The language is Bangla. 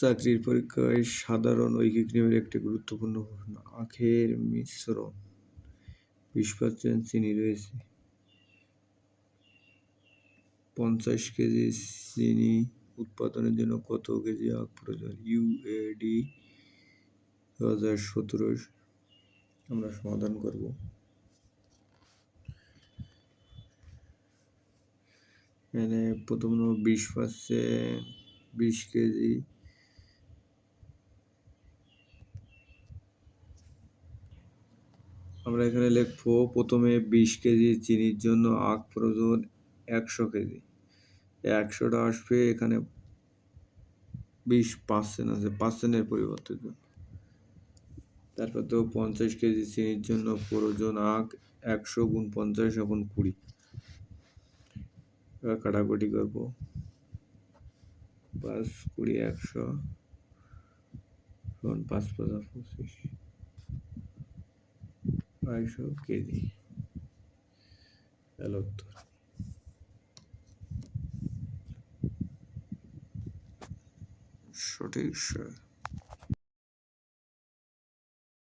চাকরির পরীক্ষায় সাধারণ ঐকিক নিয়মের একটি গুরুত্বপূর্ণ প্রশ্ন আখের মিশ্রণ। বিশ পার্সেন্ট চিনি রয়েছে। পঞ্চাশ কেজি চিনি উৎপাদনের জন্য কত কেজি আখ প্রয়োজন? ইউএডি দু হাজার সতেরো আমরা সমাধান করব। এখানে প্রথম বিশ পার্সেন্ট বিশ কেজি। আমরা এখানে লিখব, প্রথমে বিশ কেজি চিনির জন্য আখ প্রয়োজন একশো কেজি। একশোটা আসবে এখানে বিশ পার্সেন্ট আছে, পার্সেন্টের পরিবর্তে তারপর তো পঞ্চাশ কেজি চিনির জন্য প্রয়োজন আখ একশো গুণ পঞ্চাশ এখন কুড়ি। কাটাকুটি করব। পাঁচ কুড়ি একশো এখন পাঁচ পাঁচ পঁচিশ আড়াইশো কেজি। এল উত্তর। সঠিক